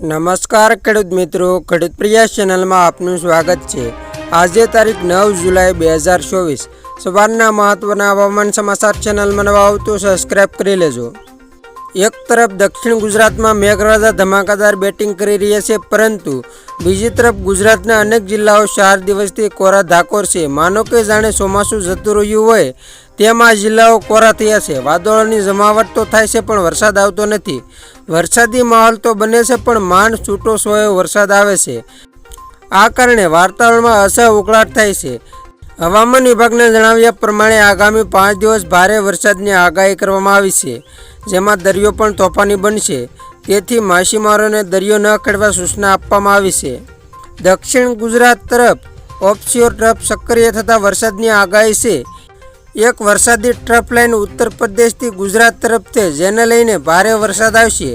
નમસ્કાર ખેડૂત મિત્રો, ખેડૂત પ્રિયા ચેનલમાં આપનું સ્વાગત છે. આજે તારીખ નવ જુલાઈ બે હજાર ચોવીસ. સવારના મહત્વના હવામાન સમાચાર ચેનલમાં નવા આવતું સબસ્ક્રાઈબ કરી લેજો. એક તરફ દક્ષિણ ગુજરાતમાં મેઘરાજા ધમાકાદાર બેટિંગ કરી રહ્યા છે, પરંતુ બીજી તરફ ગુજરાતના અનેક જિલ્લાઓ ચાર દિવસથી કોરા ધાકોર છે. માનો કે જાણે ચોમાસું જતું રહ્યું હોય, તેમ જિલ્લાઓ કોરા થયા છે. વાદળોની જમાવટ તો થાય છે, પણ વરસાદ આવતો નથી. વરસાદી માહોલ તો બને છે, પણ માંડ છૂટો સોયો વરસાદ આવે છે. આ કારણે વાતાવરણમાં અસહ ઉકળાટ થાય છે. હવામાન વિભાગના જણાવ્યા પ્રમાણે આગામી પાંચ દિવસ ભારે વરસાદની આગાહી કરવામાં આવી છે, જેમાં દરિયો પણ તોફાની બનશે. તેથી માછીમારોને દરિયો ન ખેડવા સૂચના આપવામાં આવી છે. દક્ષિણ ગુજરાત તરફ ઓફશોર ટ્રફ સક્રિય થતા વરસાદની આગાહી છે. એક વરસાદી ટ્રફ લાઇન ઉત્તર પ્રદેશથી ગુજરાત તરફ છે જેને લઈને ભારે વરસાદ આવશે.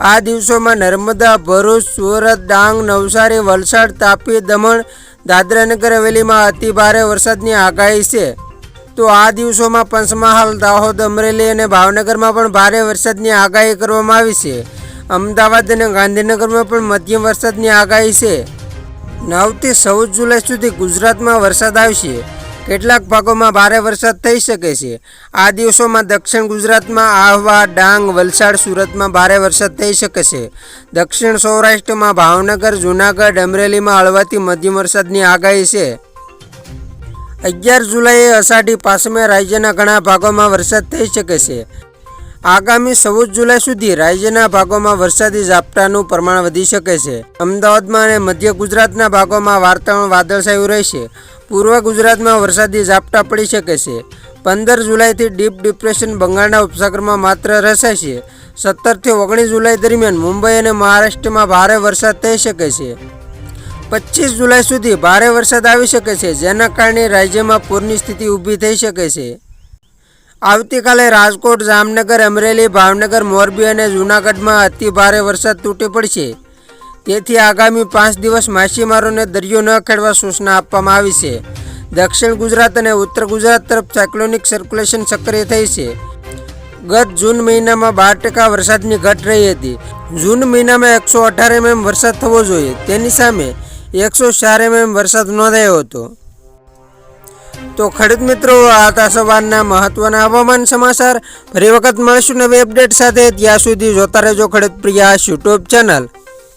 આ દિવસોમાં નર્મદા, ભરૂચ, સુરત, ડાંગ, નવસારી, વલસાડ, તાપી, દમણ દાદરાનગર હવેલીમાં અતિ ભારે વરસાદની આગાહી છે. તો આ દિવસોમાં પંચમહાલ, દાહોદ, અમરેલી અને ભાવનગરમાં પણ ભારે વરસાદની આગાહી કરવામાં આવી છે. અમદાવાદ અને ગાંધીનગરમાં પણ મધ્યમ વરસાદની આગાહી છે. નવથી ચૌદ જુલાઈ સુધી ગુજરાતમાં વરસાદ આવશે. કેટલાક ભાગોમાં ભારે વરસાદ થઈ શકે છે. આ દિવસોમાં દક્ષિણ ગુજરાતમાં આહવા, ડાંગ, વલસાડ સુરતમાં ભારે વરસાદ થઈ શકે છે. દક્ષિણ સૌરાષ્ટ્રમાં ભાવનગર, જૂનાગઢ, અમરેલીમાં હળવાથી મધ્યમ વરસાદની આગાહી છે. અગિયાર જુલાઈએ અષાઢી પાસમે રાજ્યના ઘણા ભાગોમાં વરસાદ થઈ શકે છે. આગામી ચૌદ જુલાઈ સુધી રાજ્યના ભાગોમાં વરસાદી ઝાપટાનું પ્રમાણ વધી શકે છે. અમદાવાદમાં અને મધ્ય ગુજરાતના ભાગોમાં વાતાવરણ વાદળછાયું રહેશે. પૂર્વ ગુજરાતમાં વરસાદી ઝાપટા પડી શકે છે. પંદર જુલાઈથી ડીપ ડિપ્રેશન બંગાળના ઉપસાગરમાં માત્ર રસાશે સત્તરથી ઓગણીસ જુલાઈ દરમિયાન મુંબઈ અને મહારાષ્ટ્રમાં ભારે વરસાદ થઈ શકે છે. પચીસ જુલાઈ સુધી ભારે વરસાદ આવી શકે છે, જેના કારણે રાજ્યમાં પૂરની સ્થિતિ ઊભી થઈ શકે છે. આવતીકાલે રાજકોટ, જામનગર, અમરેલી, ભાવનગર, મોરબી અને જૂનાગઢમાં અતિ ભારે વરસાદ તૂટી પડશે. તેથી આગામી પાંચ દિવસ માછીમારોને દરિયો ન ખેડવા સૂચના આપવામાં આવી છે. દક્ષિણ ગુજરાત અને ઉત્તર ગુજરાત તરફ સાયક્લોનિક સર્ક્યુલેશન સક્રિય થઈ છે. ગત જૂન મહિનામાં બાર ટકા વરસાદની ઘટ રહી હતી. જૂન મહિનામાં એકસો અઢાર એમએમ વરસાદ થવો જોઈએ. તેની સામે એકસો ચાર એમએમ વરસાદ નોંધાયો હતો. તો ખેડૂત મિત્રો આ હતા સવારના મહત્વના હવામાન સમાચાર ફરી વખત મળીશું નવી અપડેટ સાથે. ત્યાં સુધી જોતા રહેજો ખેડૂત પ્રિયાસ યુટ્યુબ ચેનલ.